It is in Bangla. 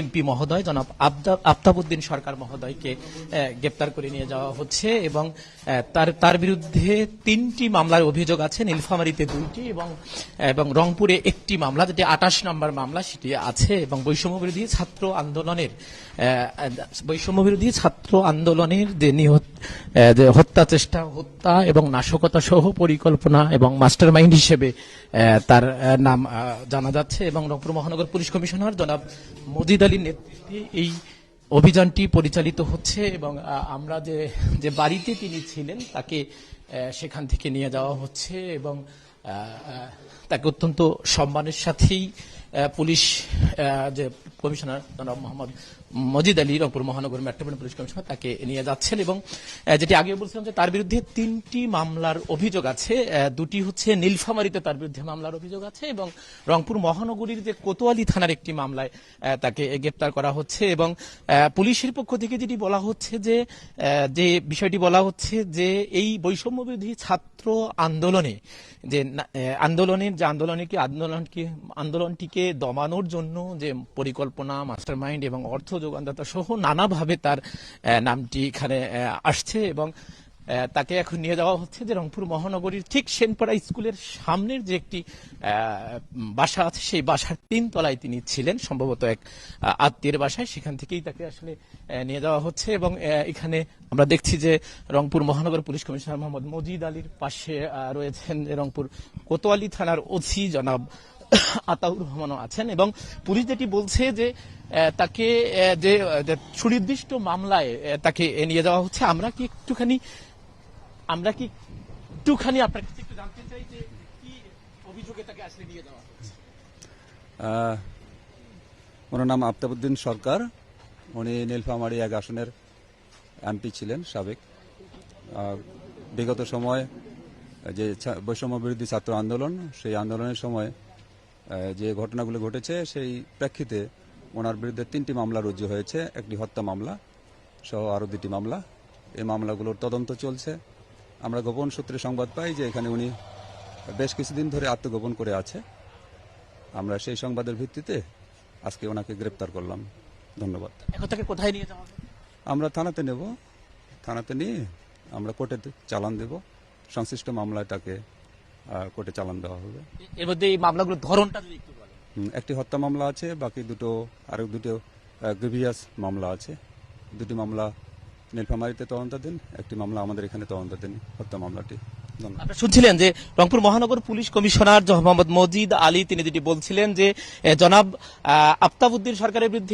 এমপি মহোদয়, জনাব আফতাবউদ্দিন সরকার মহোদয়কে গ্রেপ্তার করে নিয়ে যাওয়া হচ্ছে এবং তার তার বিরুদ্ধে তিনটি মামলার অভিযোগ আছে। নীলফামারীতে দুইটি এবং এবং রংপুরে একটি মামলা, যেটি আঠাশ নম্বর মামলা, সেটি আছে এবং বৈষম্য বিরোধী ছাত্র আন্দোলনের বৈষম্য বিরোধী ছাত্র আন্দোলনের যে নিহত যে হত্যা চেষ্টা, হত্যা এবং নাশকতা সহ পরিকল্পনা এবং মাস্টার মাইন্ড হিসেবে তার নাম জানা যাচ্ছে এবং রংপুর মহানগর পুলিশ কমিশনার জনাব মজিদ আলীর নেতৃত্বে এই অভিযানটি পরিচালিত হচ্ছে এবং আমরা যে যে বাড়িতে তিনি ছিলেন, তাকে সেখান থেকে নিয়ে যাওয়া হচ্ছে এবং তাকে অত্যন্ত সম্মানের সাথেই পুলিশ যে কমিশনার জনাব মোহাম্মদ মজিদ আলী, রংপুর মহানগর মেট্রোপলিটন পুলিশ কমিশনার, তাকে নিয়ে যাচ্ছেন এবং যেটি আগে বলছিলাম যে তার বিরুদ্ধে তিনটি মামলার অভিযোগ আছে দুটি হচ্ছে নীলফামারীতে তার বিরুদ্ধে মামলার অভিযোগ আছে এবং রংপুর মহানগরীর যে কোতোয়ালি থানার একটি মামলায় তাকে গ্রেপ্তার করা হচ্ছে এবং পুলিশের পক্ষ থেকে যেটি বলা হচ্ছে যে যে বিষয়টি বলা হচ্ছে যে এই বৈষম্য বিরোধী ছাত্র আন্দোলনে, যে আন্দোলনের যে আন্দোলনকে আন্দোলনকে, আন্দোলনটিকে দমানোর জন্য যে পরিকল্পনা মাস্টার মাইন্ড এবং অর্থ যোগানদাতা সহ নানাভাবে তার নামটি এখানে আসছে এবং তাকে এখন নিয়ে যাওয়া হচ্ছে যে রংপুর মহানগরীর ঠিক সেনপাড়া স্কুলের সামনের যে একটি বাসা আছে, সেই বাসার তিন তলায় তিনি ছিলেন, সম্ভবত এক আত্মীয়ের বাসায়। সেখান থেকেই তাকে আসলে নিয়ে যাওয়া হচ্ছে এবং এখানে আমরা দেখছি যে রংপুর মহানগর পুলিশ কমিশনার মোহাম্মদ মজিদ আলীর পাশে রয়েছেন রংপুর কোতোয়ালি থানার ওসি জনাব আতাউর রহমানও আছেন এবং পুলিশ যেটি বলছে যে তাকে যে সুনির্দিষ্ট মামলায় তাকে নিয়ে যাওয়া হচ্ছে। আমরা কি একটুখানি, আমরা কি একটুখানি আপনার কাছে একটু জানতে চাই যে কি অভিযোগে তাকে আসলে নিয়ে যাওয়া হচ্ছে? ওনার নাম আফতাবুদ্দিন সরকার। উনি নীলফামারী এক আসনের এমপি ছিলেন, সাবেক। বিগত সময় যে বৈষম্য বিরোধী ছাত্র আন্দোলন, সেই আন্দোলনের সময় যে ঘটনাগুলো ঘটেছে সেই প্রেক্ষিতে ওনার বিরুদ্ধে তিনটি মামলা রুজু হয়েছে। একটি হত্যা মামলা সহ আরও দুটি মামলা। এই মামলাগুলোর তদন্ত চলছে। আমরা গোপন সূত্রে সংবাদ পাই যে এখানে উনি বেশ কিছুদিন ধরে আত্মগোপন করে আছে। আমরা সেই সংবাদের ভিত্তিতে আজকে ওনাকে গ্রেপ্তার করলাম। ধন্যবাদ। এখন তাকে কোথায় নিয়ে যাওয়া আমরা থানাতে নেব। থানাতে নিয়ে আমরা কোর্টে চালান দেব। সংশ্লিষ্ট মামলায় তাকে কোর্টে চালান দেওয়া হবে। এর মধ্যে এই মামলাগুলোর ধরনটা যদি একটু বলেন। একটি হত্যা মামলা আছে বাকি দুটো আরও দুটো গ্রিভিয়াস মামলা আছে। দুটি মামলা নীলফামারীতে তদন্তাধীন একটি মামলা আমাদের এখানে তদন্তাধীন হত্যা মামলাটি। আপনারা শুনছিলেন যে রংপুর মহানগর পুলিশ কমিশনার মোহাম্মদ মজিদ আলী তিনি যেটি বলছিলেন যে জনাব আহ, আফতাবউদ্দিন সরকারের বিরুদ্ধে